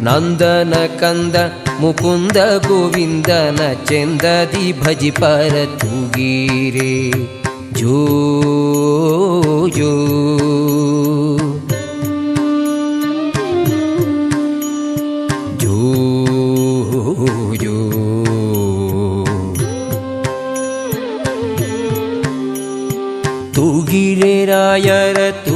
നന്ദന കന്ദ മുകുന്ദ ഗോവിന്ദന ചെന്തതി ഭജി പര തുഗീരേ ജോ. ജോ തൂകിരേരായര തു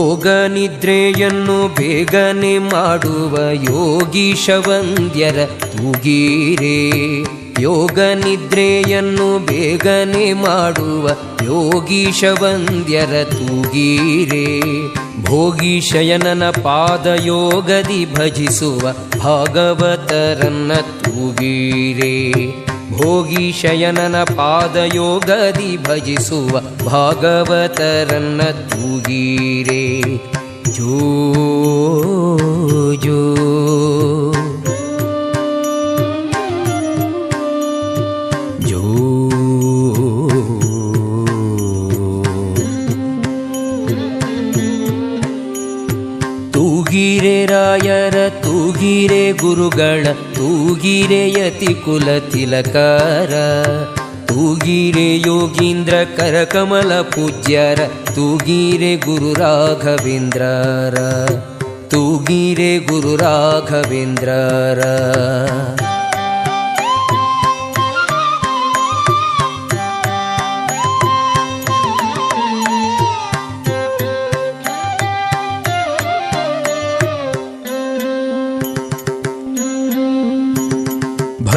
ಯೋಗ ನಿದ್ರೆಯನ್ನು ಬೇಗನೆ ಮಾಡುವ ಯೋಗೀಶವಂದ್ಯರ ತೂಗೀರೆ. ಯೋಗ ನಿದ್ರೆಯನ್ನು ಬೇಗನೆ ಮಾಡುವ ಯೋಗೀಶವಂದ್ಯರ ತೂಗೀರೆ. ಭೋಗೀಶಯನನ ಪಾದಯೋಗದಿ ಭಜಿಸುವ ಭಾಗವತರನ್ನ ತೂಗೀರೆ. ಭೋಗೀಶಯನನ ಪಾದಯೋಗದಿ ಭಜಿಸುವ ಭಾಗವತರನ್ನ ತೂಗೀರೆ ಜೋ ಜೋ ಜೋ ತೂಗಿರೆ ರಾಯರ ತೂಗಿರೆ ಗುರುಗಳ, ತೂಗಿರೆ ಯತಿ ಕುಲ ತಿಲಕಾರ. ತೂಗಿರೆ ಯೋಗೀಂದ್ರ ಕರಕಮಲ ಪೂಜ್ಯರ, ತೂಗಿರೆ ಗುರು ರಾಘವೇಂದ್ರರ. ತೂಗಿರೆ ಗುರು ರಾಘವೇಂದ್ರರ.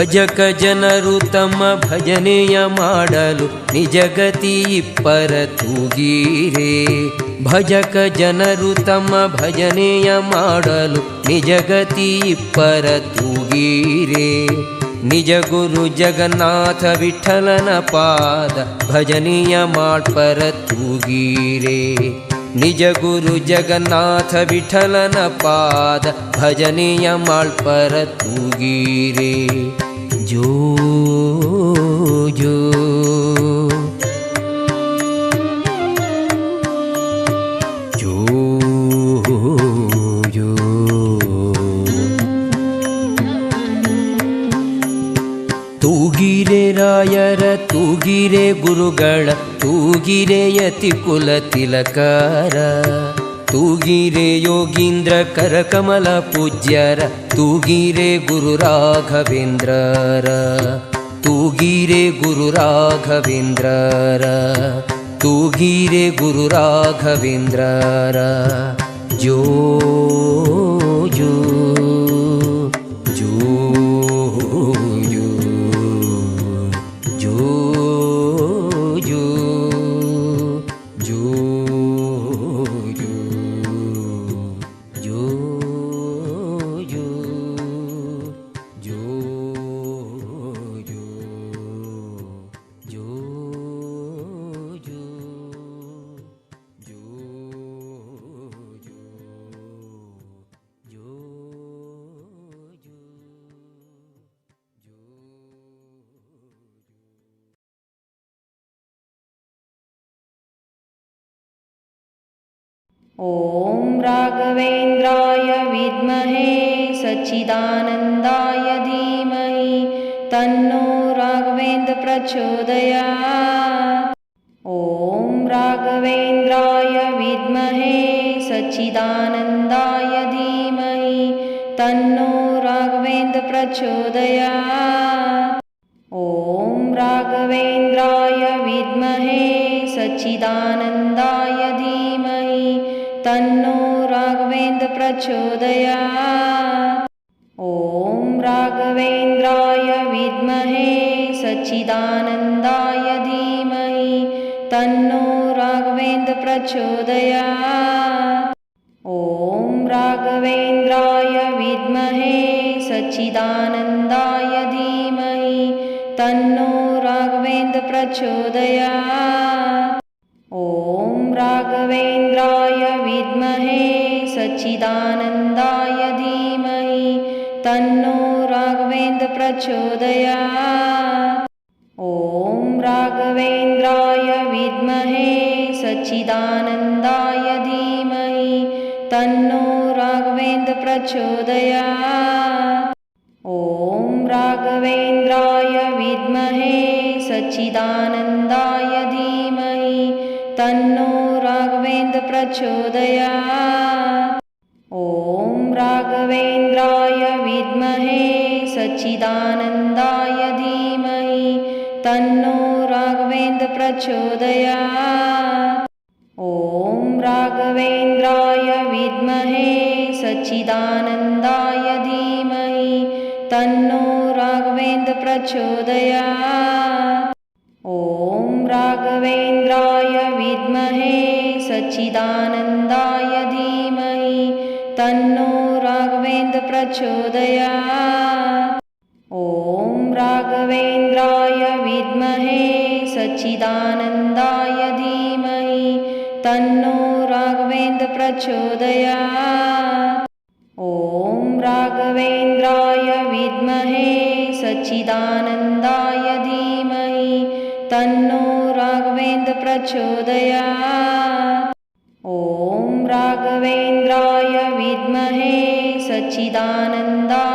ಭಜಕ ಜನರು ತಮ್ಮ ಭಜನೆಯ ಮಾಡಲು ನಿಜಗತಿ ಇಪ್ಪರ ತೂಗೀರೆ. ಭಜಕ ಜನರು ತಮ್ಮ ಭಜನೆಯ ಮಾಡಲು ನಿಜಗತಿ ಇಪ್ಪರ ತೂಗೀರೆ. ನಿಜ ಗುರು ಜಗನ್ನಾಥ ವಿಠಲನ ಪಾದ ಭಜನೆಯ ಮಾಡ್ಪರ ತೂಗೀರೆ. ನಿಜ ಗುರು ಜಗನ್ನಾಥ ವಿಠಲನ ಪಾದ ಭಜನೆಯ ಮಾಳ್ಪರ ತೂಗೀರೆ. ಜೋ ಜೋ. ತೂಗಿರೆ ರಾಯರ ತೂಗಿರೆ ಗುರುಗಳ ತೂಗಿರೆ ಯತಿ ಕುಲ ತಿಲಕಾರ. तु योगीन्द्र करकमल पूज्यर गिरे गुरुराघवेन्द्रर तु गुरुराघवेन्द्रर गुरुराघवीन्द्र गुरुराघवेन्द्रर जो ॐ राघवेन्द्राय विद्महे सच्चिदानन्दाय धीमहि तन्नो राघवेन्द्र प्रचोदयात् ॐ राघवेन्द्राय विद्महे सच्चिदानन्दाय धीमहि तन्नो राघवेन्द्र प्रचोदयात् ॐ राघवेन्द्राय विद्महे सच्चिदानन्दाय प्रचोदयात् ॐ राघवेन्द्राय विद्महे सच्चिदानन्दाय धीमहि तन्नो राघवेन्द्र प्रचोदयात् ॐ राघवेन्द्राय विद्महे सच्चिदानन्दाय धीमहि तन्नो राघवेन्द्र प्रचोदयात् सच्चिदानन्दाय धीमहि तन्नो राघवेन्द्र प्रचोदयात् ॐ राघवेन्द्राय विद्महे सच्चिदानन्दाय धीमहि तन्नो राघवेन्द्र प्रचोदयात् ॐ राघवेन्द्राय विद्महे सच्चिदानन्दाय धीमहि तन्नो राघवेन्द्र प्रचोदयात् सच्चिदानन्दाय धीमहि तन्नो राघवेन्द्र प्रचोदयात् ॐ राघवेन्द्राय विद्महे सच्चिदानन्दाय धीमहि तन्नो राघवेन्द्र प्रचोदयात् ॐ राघवेन्द्राय विद्महे सच्चिदानन्दाय धीमहि तन्नो राघवेन्द्र प्रचोदयात् ॐ राघवेन्द्राय विद्महे सच्चिदानन्दाय धीमहि तन्नो राघवेन्द्र प्रचोदयात् ॐ राघवेन्द्राय विद्महे सच्चिदानन्दाय धीमहि तन्नो राघवेन्द्र प्रचोदयात् ॐ राघवेन्द्राय विद्महे सच्चिदानन्दाय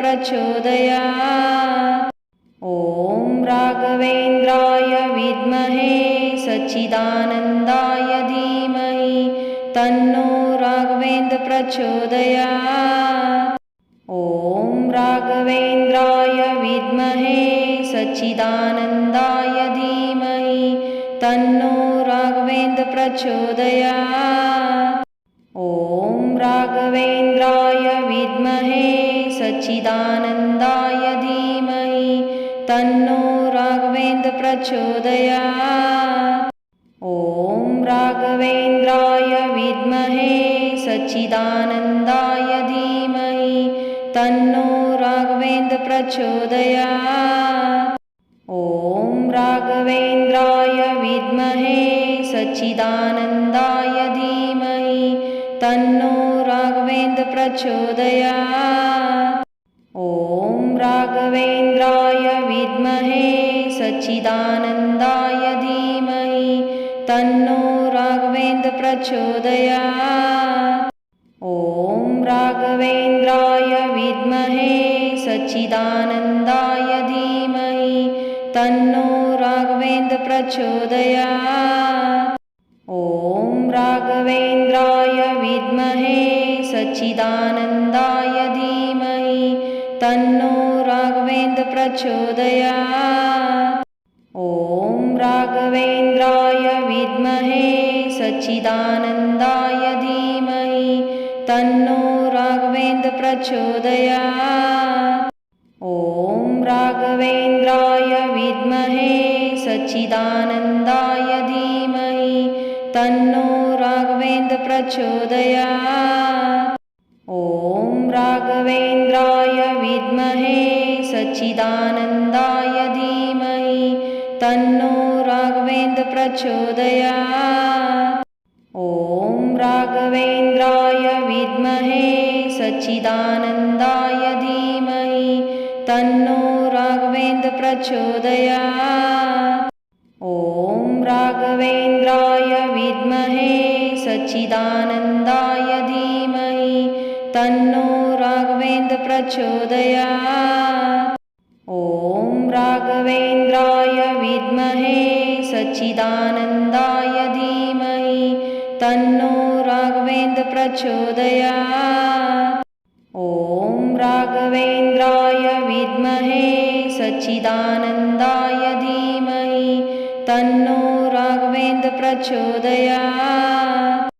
प्रचोदयात् ॐ राघवेन्द्राय विद्महे सच्चिदानन्दाय धीमहि तन्नो राघवेन्द्र प्रचोदयात् ॐ राघवेन्द्राय विद्महे सच्चिदानन्दाय धीमहि तन्नो राघवेन्द्र प्रचोदयात् ॐ राघवेन्द्राय विद्महे सच्चिदानन्दाय धीमहि तन्नो राघवेन्द्र प्रचोदयात् ॐ राघवेन्द्राय विद्महे सच्चिदानन्दाय धीमहि तन्नो राघवेन्द्र प्रचोदयात् ॐ राघवेन्द्राय विद्महे सच्चिदानन्दाय धीमहि तन्नो राघवेन्द्र प्रचोदयात् प्रचोदयात् ॐ राघवेन्द्राय विद्महे सच्चिदानन्दाय धीमहि तन्नो राघवेन्द्र प्रचोदयात् ॐ राघवेन्द्राय विद्महे सच्चिदानन्दाय धीमहि तन्नो राघवेन्द्र प्रचोदयात् ॐ राघवेन्द्राय विद्महे सच्चिदानन्दाय धीमहि तन्नो राघवेन्द्र प्रचोदयात् ॐ राघवेन्द्राय विद्महे सच्चिदानन्दाय धीमहि तन्नो राघवेन्द्र प्रचोदयात् ॐ राघवेन्द्राय विद्महे सच्चिदानन्दाय धीमहि तन्नो राघवेन्द्र प्रचोदयात् ॐ राघवेन्द्राय विद्महे सच्चिदानन्दाय धीमहि तन्नो राघवेन्द्र प्रचोदयात् ॐ राघवेन्द्र सच्चिदानन्दाय धीमहि तन्नो राघवेन्द्र प्रचोदयात् ॐ राघवेन्द्राय विद्महे सच्चिदानन्दाय प्रचोदयात् ॐ राघवेन्द्राय विद्महे सच्चिदानन्दाय धीमहि तन्नो राघवेन्द्र प्रचोदयात्